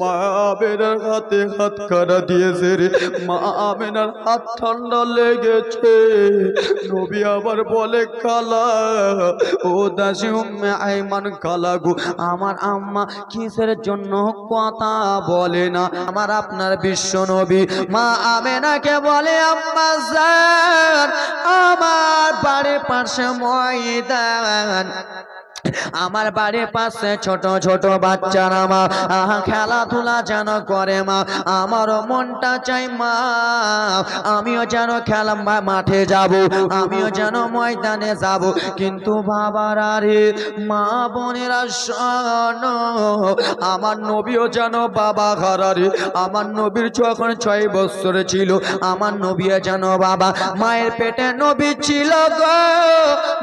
মা আমেনার হাতে হাত কাটা দিয়েছে রে। মা আমেনার হাত ঠান্ডা লেগেছে। নবী আবার বলে কালা ও দাসী উম্মে আইমান কালা গো, আমার আম্মা কিসের জন্য কথা বলে না? আমার আপনার বিশ্ব নবী। মা আমেনাকে বলে, আম্মা আমার বাড়ির পাশে ময়দান। আমার বাড়ির পাশে ছোট ছোট বাচ্চারা মা, আহা, খেলাধুলা যেন করে মা, আমারও মনটা চাই মা, আমিও যেন খেলা মাঠে যাব, আমিও যেন ময়দানে যাব। কিন্তু বাবার আরে মা বোনেরা শোনো, আমার নবীও যেন বাবা ঘরারে আমার নবীর যখন ছয় বছর ছিল, আমার নবীও যেন বাবা, মায়ের পেটে নবী ছিল গো,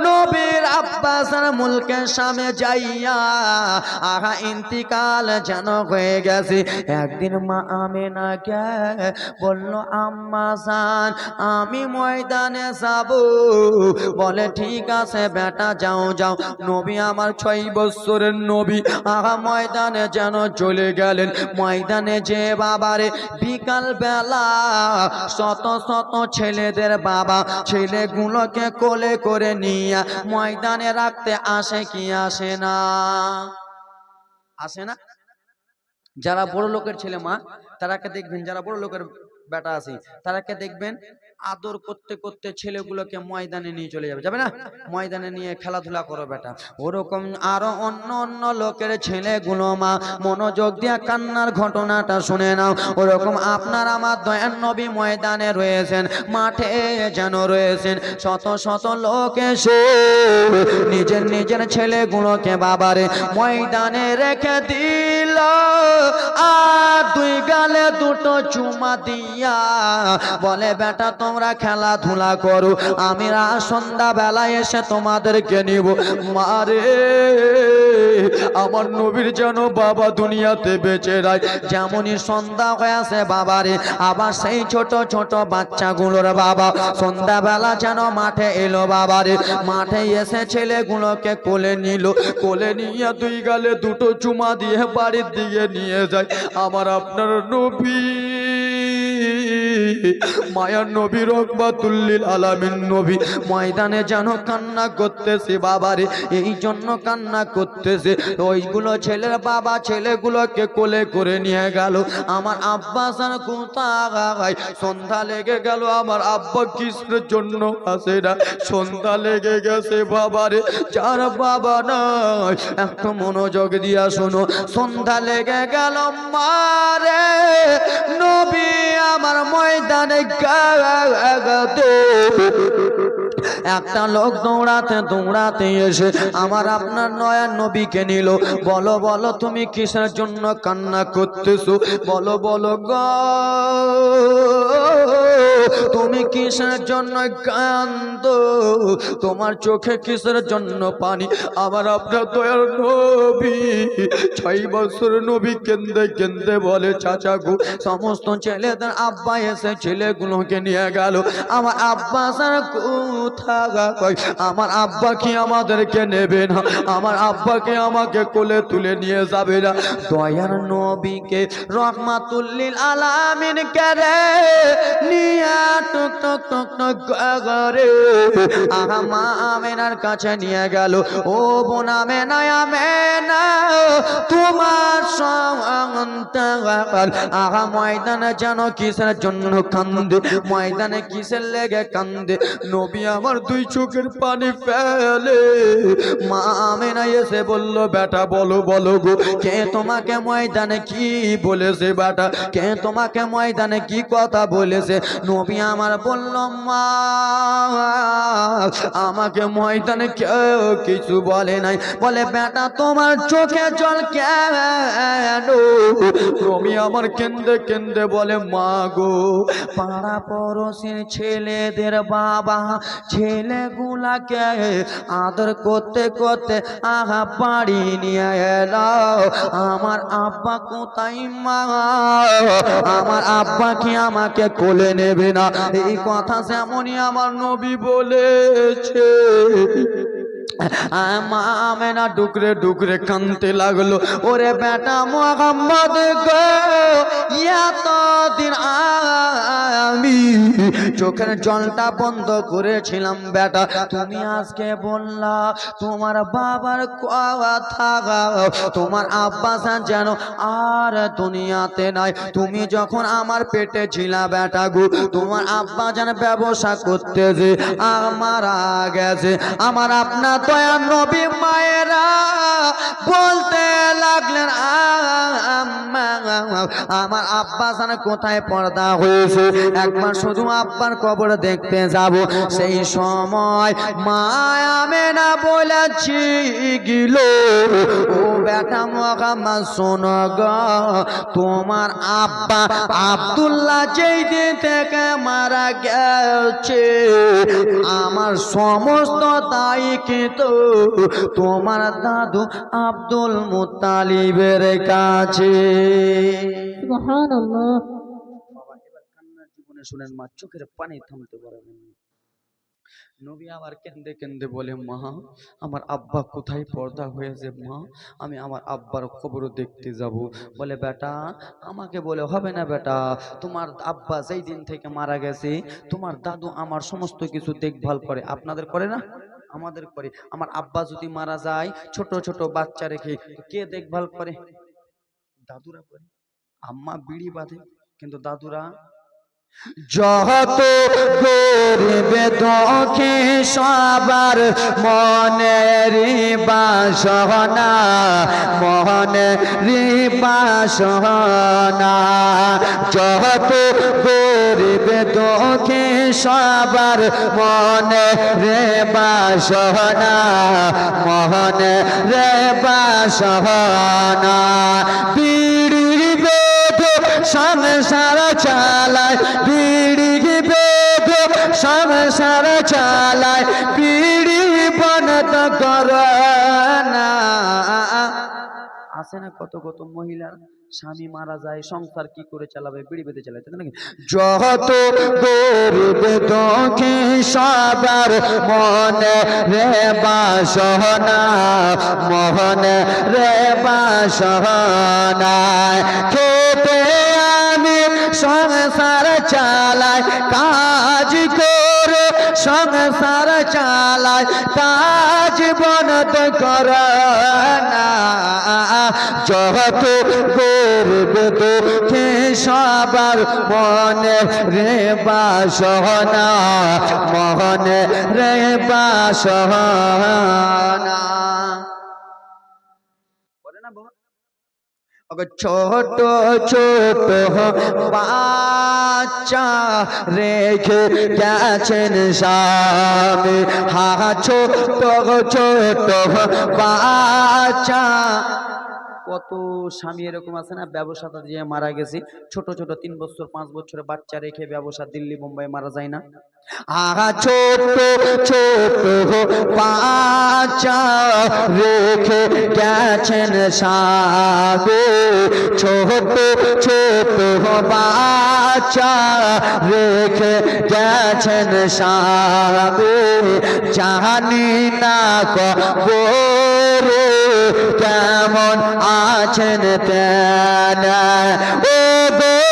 নবীর আব্বাসার মুলকের সামনে যাইয়া, আহা ইন্তিকাল যেন হয়ে গেছে। একদিন মা আমেনা কে বলল, আম্মা জান, আমি ময়দানে যাব। বলে, ঠিক আছে বেটা, যাও যাও। নবী আমার ছয় বছরের নবী, আহা ময়দানে যেন চলে গেলেন। ময়দানে যে বাবারে বিকাল বেলা শত শত ছেলেদের বাবা, ছেলেগুলোকে কোলে করে নিয়ে ময়দানে রাখতে আসে কি আসে না। আসে না? যারা বড় লোকের ছেলে মা, তারাকে দেখবেন, যারা বড় লোকের বেটা আছে, তারাকে দেখবেন আদর করতে করতে ছেলেগুলোকে ময়দানে নিয়ে চলে যাবে। যাবে না? ময়দানে নিয়ে খেলাধুলা করো বেটা। ওরকম আরও অন্য অন্য লোকের ছেলেগুলো মা, মনোযোগ দিয়ে কান্নার ঘটনাটা শুনে নাও। ওরকম আপনার আমার দয়ান নবী ময়দানে রয়েছেন, মাঠে যেন রয়েছেন। শত শত লোক এসে নিজের নিজের ছেলেগুলোকে বাবারে ময়দানে রেখে দিল। আর দুই গালে দুটো চুমা দিয়া বলে, বেটা তোমরা খেলাধুলা করো আমি সন্ধ্যা বেলায় এসে তোমাদেরকে নিব। মারে আমার নবীর যেন বাবা দুনিয়াতে বেঁচে রায়। যেমনই সন্ধ্যা হয়ে আসে বাবারে আবার সেই ছোট ছোট বাচ্চাগুলোর বাবা। সন্ধ্যাবেলা যেন মাঠে এলো বাবারে মাঠে এসে ছেলেগুলোকে কোলে নিল। কোলে নিয়ে দুই গালে দুটো চুমা দিয়ে বাড়ির দিকে নিয়ে যায়। আমার আপনার নবী মায়ার নবী রকবাতুল্লিল আলামিন নবী। ময়দানে যেন কান্না করতেছে বাবারে, এই জন্য কান্না করতেছে। ওইগুলো ছেলের বাবা ছেলেগুলোকে কোলে করে নিয়ে গেল। আমার আব্বা সান কোথায় সন্ধ্যা লেগে গেল। আমার আব্বা কিসের জন্য আসে না। সন্ধ্যা লেগে গেছে বাবারে, যার বাবা নাই। একটু মনোযোগ দিয়া শোনো। সন্ধ্যা লেগে গেল মারে, নবী আমার ময়দানে গাতে একটা লোক দৌড়াতে দৌড়াতে এসে আমার আপনার নয়া নবীকে নিল। বলো বলো, তুমি কিসের জন্য কান্না করতেছো? বলো বলো গ। তুমি কিসের জন্য কান্দ তোমার চোখে কিসের জন্য পানি? আমার আপনার দয়ার নবী, ছয় বছর নবী কেন্দ্রে কেন্দ্রে বলে, চাচা গো, সমস্ত ছেলেদের আব্বা এসে ছেলেগুলোকে নিয়ে গেল। আমার আব্বা স্যার আমার আব্বা কি আমাদেরকে নেবে না? আমার আব্বাকে আমাকে কোলে তুলে নিয়ে যাবে না? দয়ার নবীকে রহমাতুল্লিল আলামিন করে নিয়ে টুক টুক টুক টুক করে আহা আমেনার কাছে নিয়ে গেল, ও বোন আমেনা আমেনা, তোমার সন্তান, আহা, ময়দানে যেন কিসের জন্য কান্দে? ময়দানে কিসের লেগে কান্দে? নবী আমার দুই চোখের পানি ফেলে। মা আমেনা এসে বলল, বেটা, বলো বলো গো, কে তোমাকে ময়দানে কি বলেছে, বেটা? কে তোমাকে ময়দানে কি কথা বলেছে? নবী আমার বলল, মা, আমাকে ময়দানে কেউ কিছু বলে নাই। বলে, বেটা, তোমার চোখে জল কেন? নবী আমার কেন্দ্রে কেন্দ্রে বলে, মা গো পাড়া পড়োশির ছেলেদের বাবা ছেলেগুলাকে আদর করতে করতে আহা বাড়ি নিয়ে এল। আমার আব্বা কোথায় মা? আমার আব্বা কি আমাকে কোলে নেবে না? এই কথা যেমনই আমার নবী বলেছে। মা আমেনা ডুকরে ডুকরে কানতে লাগল। ওরে বেটা মোহাম্মদ গো দিন আমি চোখের জলটা বন্ধ করেছিলাম বেটা। তুমি আজকে বললা, তোমার বাবার কথা তোমার আব্বাস যেন আর দুনিয়াতে নাই। তুমি যখন আমার পেটে ছিলা বেটা গো, তোমার আব্বা যেন ব্যবসা করতে যে আমার গেছে আমার আপনার দয়া নবী মায়েরা বলতে লাগলেন আমার আব্বা যেন কোথায় পর্দা হয়েছে, একবার শুধু আব্বার কবর দেখতে যাব। সেই সময় মায়ামে না বলেছি, গিল, ও বেটা মহাম্মা শোন তোমার আব্বা আব্দুল্লাহ যেই দিন থেকে মারা গেছে, আমার সমস্ত দায়ী কিন্তু তোমার দাদু আব্দুল মুতালিবের কাছে। বাবা এবার কান্নার জীবনে শুনেন মা চোখের পানি থামতে পারবেন না। নবী আবার কেন্দে কেন্দে বলে মা আমার আব্বা কোথায় পর্দা হয়েছে মা? আমি আমার আব্বার খবর দেখতে যাব। বলে বেটা আমাকে বলে হবে না বেটা তোমার আব্বা যেই দিন থেকে মারা গেছে তোমার দাদু আমার সমস্ত কিছু দেখভাল করে। আপনাদের করে না? আমাদের করে। আমার আব্বা যদি মারা যায়, ছোট ছোট বাচ্চা রেখে কে দেখভাল করে? দাদুরা করে। আম্মা বিড়ি বাঁধে, কিন্তু দাদুরা যত গরিবে দুঃখী, সবার মনের বাসনা মনের বাসনা। যত গরিবে দুঃখী সবার মনে রে বাসনা, মনে রে বাসনা। বিড়ি বেদ সংসার চালায়, বিড়ি বেদ সংসার চালায়। বিড়ি বনত কর আছে না কত কত মহিলার স্বামী মারা যায়, সংসার কি করে চালাবে, বিড়ি বেঁধে চালায়, তাই নাকি? যত দুঃখী সবার মনে রে বাসনা, মনে রে বাসনা। খেতে আমি সংসার চালাই, কাজ করে সংসার চালাই, কাজ বনত কর যত গর্ব দুঃখে সবার মনে রে বাসনা মনে রে বাসনা না ছোট ছোট বাচ্চা রেখে গেছেন স্বামী। হা, ছোট ছোট বাচ্চা কত স্বামী এরকম আছে না? ব্যবসাটা দিয়ে মারা গেছে। ছোট ছোট তিন বছর, পাঁচ বছরের বাচ্চা রেখে ব্যবসা দিল্লি, মুম্বাই মারা যায় না। আহা ছোট ছোট বাচ্চা রেখে গেছেন সাবে ছোট ছোট বাচ্চা রেখে গেছেন সাবে জানি না কবরে কেমন আছেন তেন ও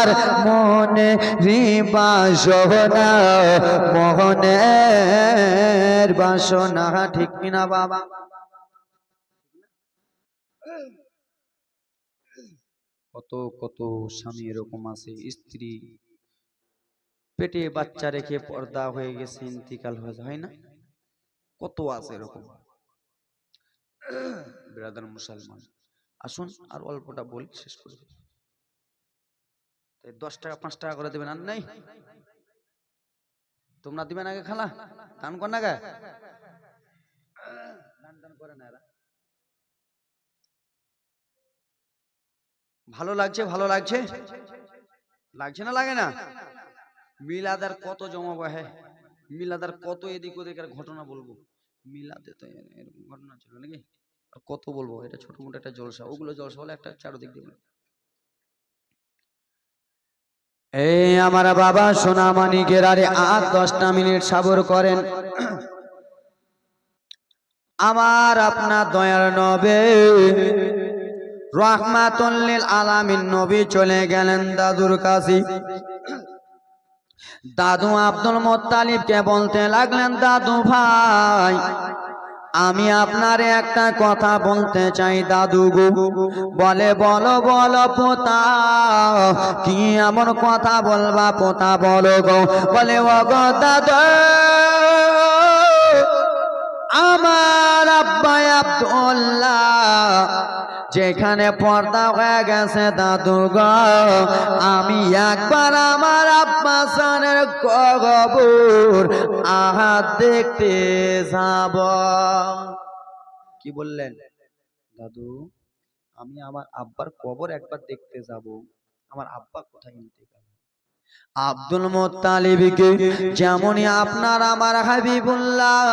সবার মনে রিবাসনা মোহনের বাসনা, ঠিক কিনা বাবা? কত কত স্বামী এরকম আছে, স্ত্রী পেটে বাচ্চা রেখে পর্দা হয়ে গেছে, ইন্তিকাল হয়ে হয় না? কত আছে এরকম? ব্রাদার মুসলমান, আসুন আর অল্পটা বলি, শেষ করে দশ টাকা, পাঁচ টাকা করে দেবেন, আর নেই। তোমরা দিবেন আগে খালা, দান কর না গে দান টান করে না ভালো লাগছে ভালো লাগছে। লাগছে না, লাগে না? মিলাদার কত জমাবো হ্যাঁ মিলাদার কত এদিক ওদিকের ঘটনা বলব। মিলাদে তো এরকম ঘটনা ছিল নাকি? আর কত বলব, এটা ছোট মোটো একটা জলসা, ওগুলো জলসা হলে একটা চারদিক দিয়ে। এই আমার বাবা সোনামানিকের আরে আট দশটা মিনিট সাবর করেন। আমার আপনার দয়ার নবে, রহমাতুল্লিল আলামিন নবী চলে গেলেন দাদুর কাছে। দাদু আব্দুল মোত্তালিবকে বলতে লাগলেন, দাদু ভাই আমি আপনার একটা কথা বলতে চাই দাদু গু। বলে বলো বলো পোতা। কি এমন কথা বলবা পোতা বলো গো। বলে ও গো দাদু। আমার আব্বাই আব্দুল্লাহ। যেখানে পর্দা হয়ে গেছে দাদু গো, আমি একবার আমার আব্বা সানের কবর আহা দেখতে যাব। কি বললেন? দাদু, আমি আমার আব্বার কবর একবার দেখতে যাব। আমার আব্বা কোথায় ইন্তেকাল আব্দুল মোত্তালিবকে যেমনই আপনার আমার হাবিবুল্লাহ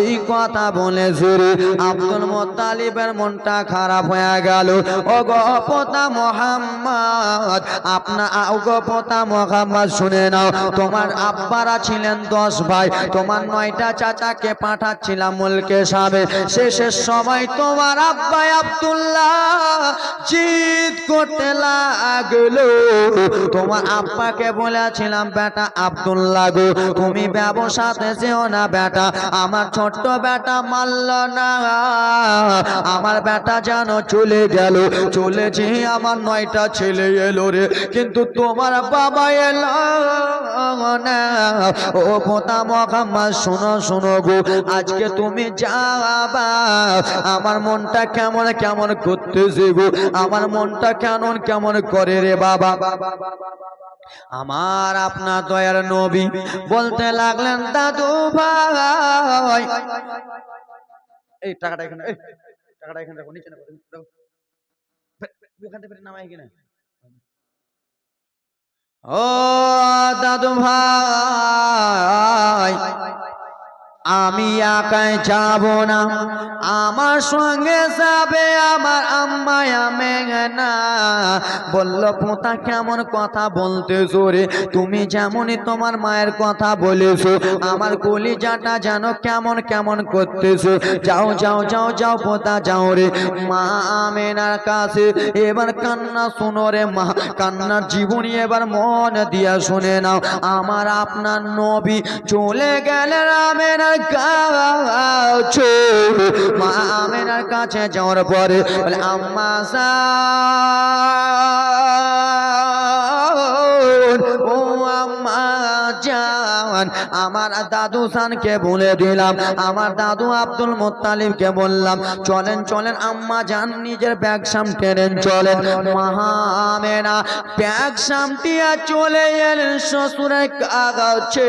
এই কথা বলে জোরে আব্দুল মোত্তালিবের মনটা খারাপ হয়ে গেল। ও গপতা মোহাম্মদ আপনার ও গপতা মোহাম্মদ, শুনে নাও, তোমার আব্বারা ছিলেন দশ ভাই, তোমার নয়টা চাচাকে পাঠাচ্ছিলাম মুলকে সামনে শেষের সময় তোমার আব্বাই আব্দুল্লাহ জিদ করতে লাগল। তোমার আব্বাকে বলেছিলাম, বেটা আব্দুল্লাহ গো, তুমি ব্যবসাতে যেও না বেটা, আমার ছোট্ট বেটা মানল না। আমার বেটা যেন চলে গেল চলেছি আমার নয়টা ছেলে এলো রে, কিন্তু তোমার বাবা এলো ও পোতা মহাম্মদ, শোনো শোনো গো, আজকে তুমি যাবা, আমার মনটা কেমন কেমন করতেছে গো, আমার মনটা কেমন কেমন করে রে বাবা বাবা বাবা? আমার আপনার দয়ার নবী বলতে লাগলেন, দাদু ভাই। এই টাকাটা এখানে টাকাটা এখানে রাখো, নিচে ও দাদু ভাই। আমি একাই যাব না। আমার সঙ্গে যাবে আমার আম্মায়া মেঘনা। বলল, পোতা, কেমন কথা বলতে জোরে? তুমি যেমনই তোমার মায়ের কথা বলেছ, আমার কলিজাটা যেন কেমন কেমন করতেছো। যাও যাও যাও যাও, পোতা, যাও রে। মা আমেনার কাছে এবার কান্না শুনো রে মা। কান্নার জীবনী এবার মন দিয়া শুনে নাও। আমার আপনার নবী চলে গেলেন আমেনার কাছে মা আমেনার কাছে যাওয়ার পরে বলে আম্মা জান, ও আম্মা জান আমার দাদু সানকে বলে দিলাম, আমার দাদু আব্দুল মোত্তালিবকে বললাম, চলেন চলেন, আম্মা যান, নিজের ব্যাগ সামটেনেন চলেন। মহামেনা ব্যাগ সামটিয়া চলে এলেন শ্বশুরের কাছে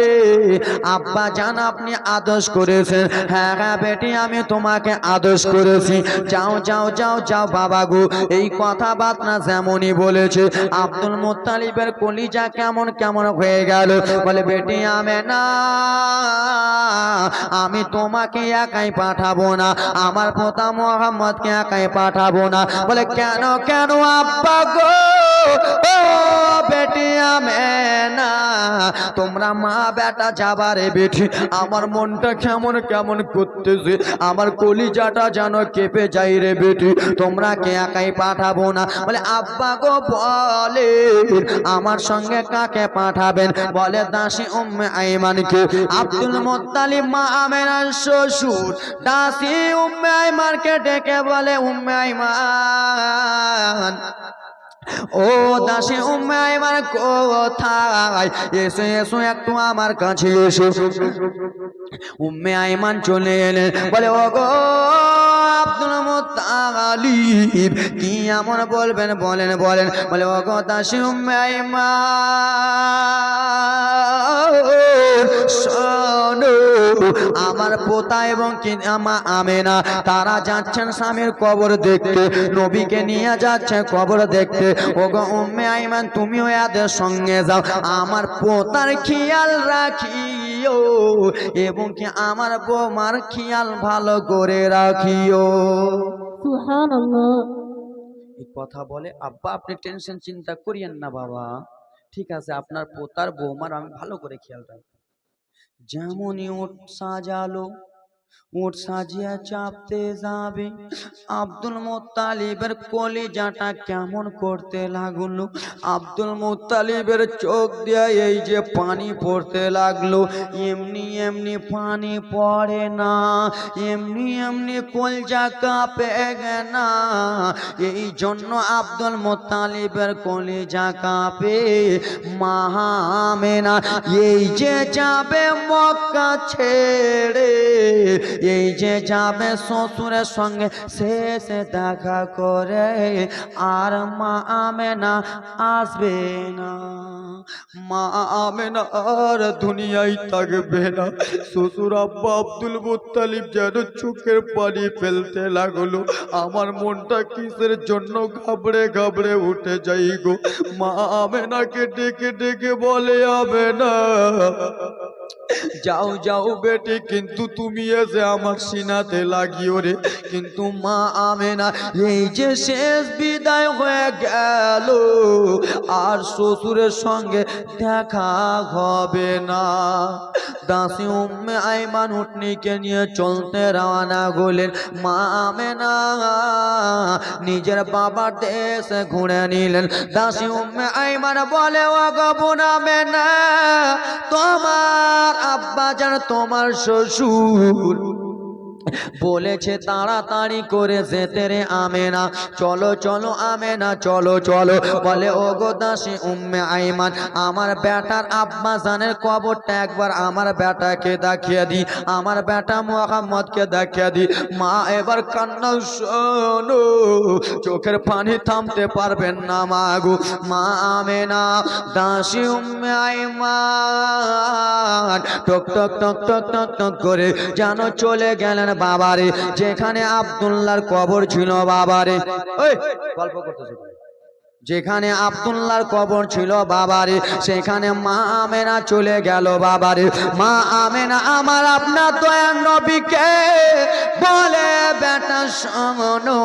আব্বা জান আপনি আদর্শ করেছেন। হ্যাঁ হ্যাঁ বেটি, আমি তোমাকে আদর্শ করেছি। যাও যাও যাও যাও, বাবা গো, এই কথা বাত না যেমনই বলেছে। আব্দুল মোত্তালিবের কলিজা কেমন কেমন হয়ে গেল। বলে, বেটি, আমি না। আমি তোমাকে একাই পাঠাবো না। আমার পোতা মোহাম্মদকে একাই পাঠাবো না। বলে, কেন কেন আব্বা গো? ও বেটি আমি না তোমরা মা বেটা যাবারে বেটি। আমার মনটা কেমন কেমন করতেছে। আমার কলিজাটা যেন কেঁপে যাই রে বেটি। তোমরা কে একাই পাঠাবো না। বলে, আব্বা গো, বলে, আমার সঙ্গে কাকে পাঠাবেন? বলে, দাসী উম্মে আইমানকে আব্দুল মোত্তালিব মা আমেনার শ্বশুর দাসী উম্মে আইমানকে ডেকে বলে উম্মে আইমান। ও দাসী উম্মে আইমান কোথায়? এসো এসো, একটু আমার কাছে এসো। উম্মে আইমান চলে এলেন বলে ও গো আব্দুল মুত্তালিব, কি এমন বলবেন, বলেন বলেন। বলে ও গো দাসী উম্মে আইমান আমার পোতা এবং আমা আমেনা, তারা যাচ্ছেন স্বামীর কবর দেখতে। নবীকে নিয়ে যাচ্ছে কবর দেখতে। ওগো উম্মে আইমান তুমিও এদের সঙ্গে যাও। আমার পোতার খেয়াল রাখিও এবং কি আমার বোমার খেয়াল ভালো করে রাখিও। এই কথা বলে আব্বা আপনি টেনশন চিন্তা করিয়েন না বাবা। ঠিক আছে আপনার পোতার বৌমার আমি ভালো করে খেয়াল রাখব। যেমনই উঠ সাজালো। ওট সাজিয়া চাপতে যাবে। আব্দুল মোত্তালিবের কলিজাটা কেমন করতে লাগল? আব্দুল মোত্তালিবের চোখ দিয়ে এই যে পানি পড়তে লাগল। এমনি এমনি পানি পড়ে না, এমনি এমনি কলজা কাঁপে না। এই জন্য আব্দুল মোত্তালিবের কলিজা কাঁপে। মাহামেনা এই যে যাবে মক্কা ছেড়ে এই যে যাবে শ্বশুরের সঙ্গে শেষে দেখা করে, আর মা আমেনা আসবে না। মা আমেনা আর দুনিয়ায় থাকবে না। শ্বশুর আব্বা আব্দুল মুত্তালিব যেন চোখের পানি ফেলতে লাগল। আমার মনটা কিসের জন্য ঘাবড়ে ঘাবড়ে উঠে যাই গো। মা আমেনাকে ডেকে ডেকে বলে হবে না যাও যাও বেটি, কিন্তু তুমি এসে আমার সিনাতে লাগিও রে। কিন্তু মা আমে না এই যে শেষ বিদায় হয়ে গেল, আর শ্বশুরের সঙ্গে দেখা হবে না। দাসি উম্মে আইমান উটনিকে নিয়ে চলতে রওনা হলেন। মা আমেনা নিজের বাবার দেশে ঘুরে নিলেন। দাসি উম্মে আইমান বলে ও গবন আমেনা, তোমার আব্বা যেন তোমার শ্বশুর বলেছে, তাড়াতাড়ি করে যেতে রে আমেনা। চলো চলো আমেনা, চলো চলো। বলে ও গো দাসী উম্মে আইমান, আমার বেটার আব্বা জানের কবরটা একবার আমার বেটাকে দেখিয়ে দি, আমার বেটা মোহাম্মদকে দেখিয়ে দি। মা এবার কান্না, শোনো, চোখের পানি থামতে পারবেন না মা গো। মা, আমেনা, দাসী উম্মে আইমান। টক টক টক টক টক টক করে যেন চলে গেলেন বাবারে যেখানে আবদুল্লার কবর ছিল বাবারে। গল্প করতেছে। যেখানে আব্দুল্লাহর কবর ছিল বাবারে, সেখানে মা আমেনা চলে গেল বাবারে। মা আমেনা, আমার আপনার দয়ার নবীকে বলে, বেটা, শোনো,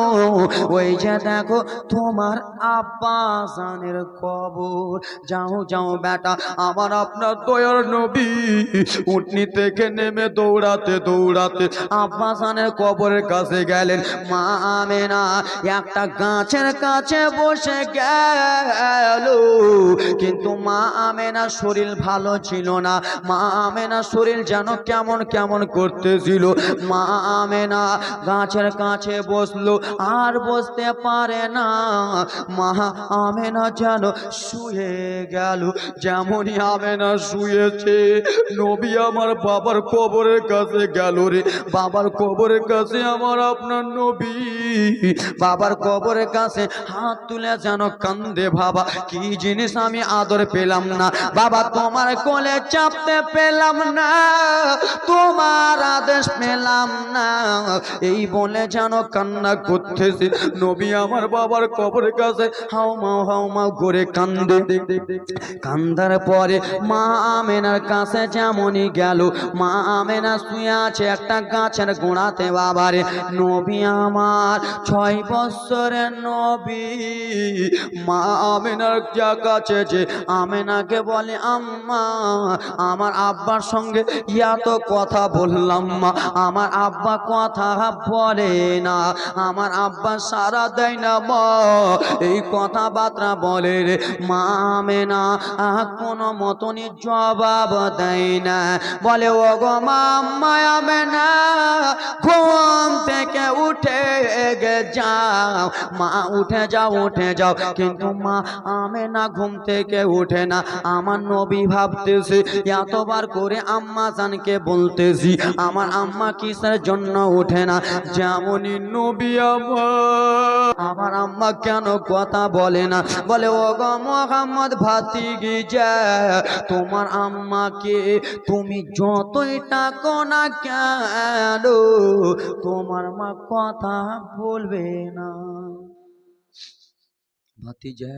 ওই যে দেখো তোমার আব্বা জানের কবর। যাও যাও, বেটা, আমার আপনার দয়ার নবী উঠনি থেকে নেমে দৌড়াতে দৌড়াতে আব্বাসানের কবরের কাছে গেলেন। মা আমেনা একটা গাছের কাছে বসে গেল। কিন্তু মা আমেনা শরীর ভালো ছিল না। মা আমেনা শরীর যেন কেমন কেমন করতেছিল। মা আমেনা গাছের কাছে বসল, আর বসতে পারে না। মা আমেনা যেন শুয়ে গেল, যেমনই আমেনা শুয়েছে। নবী আমার বাবার কবরের কাছে গেল রে। বাবার কবরের কাছে আমার আপনার নবী। বাবার কবরের কাছে হাত তুলে যেন কান্দে বাবা, কি জিনিস আমি আদর পেলাম না? বাবা, তোমার কোলে চাপতে পেলাম না, তোমার আদেশ পেলাম না। এই বলে যেন কান্না করতেছে। নবী আমার বাবার কবর কাছে হাও মাও হাও মাও করে কান্দে। কান্দার পরে মা আমেনার কাছে যেমনই গেল, মা আমেনা শুয়ে আছে একটা গাছের গোড়াতে বাবারে। নবী আমার ছয় বছরের নবী মা আমেনার কাছে যে আমেনাকে বলে, আম্মা, আমার আব্বার সঙ্গে এত কথা বললাম মা। আমার আব্বা কথা বলে না, আমার আব্বা সারা দেয় না মা। এই কথাবার্তা বলে রে, মা আমেনা কোনো মতনই জবাব দেয় না। বলে ও গো মা আমেনা, ঘুম থেকে উঠে গে যাও। মা, উঠে যাও উঠে যাও। কিন্তু মা আমে না ঘুম থেকে উঠে না। আমার নবী ভাবতেছে, এতবার করে আম্মা জানকে বলতেছি, আমার আম্মা কিসের জন্য উঠে না? যেমনই নবী আমার। আমার আম্মা কেন কথা বলে না? বলে ও গো মোহাম্মদ ভাতিগি যা, তোমার আম্মাকে তুমি যতই টাকো না কেন, তোমার মা কথা বলবে না। ভাতিজা,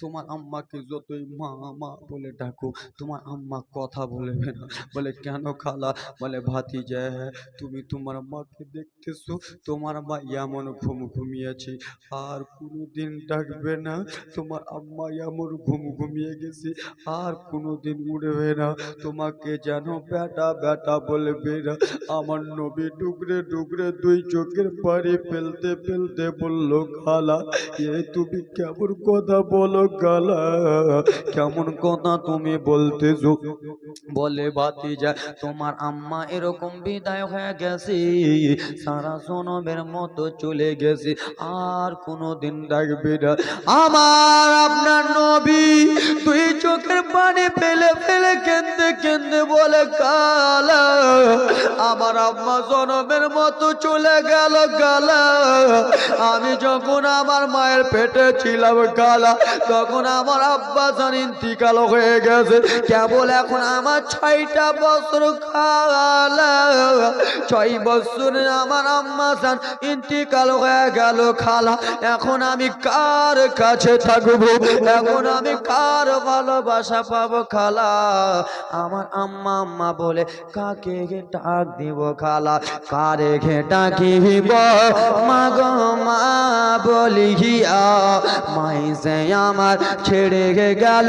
তোমার আম্মাকে যতই মা মা বলে ডাকো, তোমার আম্মা কথা বলবে না। বলে, কেন খালা? বলে, ভাতিজা, তুমি তোমার মাকে দেখতেছো? তোমার মা এমন ঘুম ঘুমিয়েছে, আর কোনো দিন ডাকবে না। তোমার আম্মা এমন ঘুম ঘুমিয়ে গেছে, আর কোনো দিন উঠবে না। তোমাকে যেন বেটা বেটা বলবে না। আমার নবী ডুগরে ডুগরে দুই চোখের পাড়ি ফেলতে ফেলতে বলল, খালা, এ তুমি কেমন কথা বলো গালা। কেমন কথা তুমি বলতেছো? বলে ভাতিজা, তোমার আম্মা এরকম বিদায় হয়ে গেছে। সারা জনমের মতো চলে গেছে। আর কোনো দিন ডাকবে না। আমার আপনার নবী তুই চোখের পানি ফেলে ফেলে কেন্দে কেন্দে বলে কালা আমার আম্মা জনমের মতো চলে গেল, গালা। আমি যখন আমার মায়ের পেটে ছিলাম গালা তখন আমার আব্বা জান ইন্তিকাল হয়ে গেছে। কেবল এখন আমার ছয়টা বছর খালা ছয় বছরে আমার আম্মা জান ইন্তিকাল হয়ে গেল খালা। এখন আমি কার কাছে থাকব? এখন আমি কার ভালোবাসা পাবো খালা? আমার আম্মা আম্মা বলে, কাকে ডাক দিব খালা? কারে ঘে ডাকিব? মা গো, মা, বলিয়া মাই আমার ছেড়ে গেল,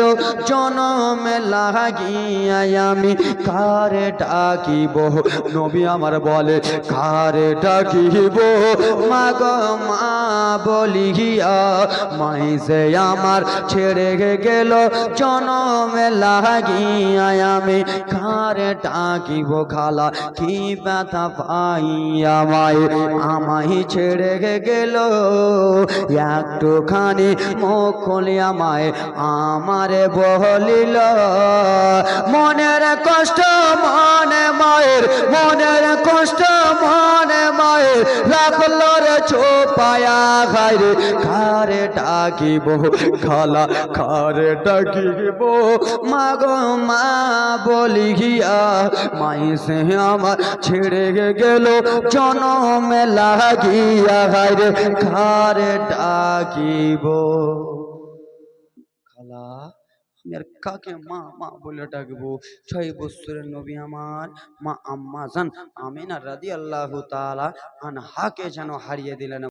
জনমে লাগিয়া আমি কারে ডাকিব? নবী আমার বলে, কারে ডাকিব? মা গো মা বলিয়া মাই সে আমার ছেড়ে গেল, জনমে লাগিয়া আমি কারে ডাকিব? খালা, কি ব্যথা পাই আমায় আমায় ছেড়ে গেল, একটুখানি মুখ আমায় আমারে বলিল মনের কষ্ট মনে মায়ের মনের কষ্ট মনে মায়ের রাখল রে চোপায়া খাইরে খারে ডাকিব, খালা খারে ডাকিব। মা গো মা বলি গিয়া মাই সে আমার ছেড়ে গেল, জনমে লাগিয়া খাইরে খারে ডাকিব। আমি আর কাকে মা মা বলে ডাকবো? ছয় বছরের নবী আমার, মা আম্মা জান আমিনা রাদি আল্লাহ তালা আনহাকে যেন হারিয়ে দিলেন।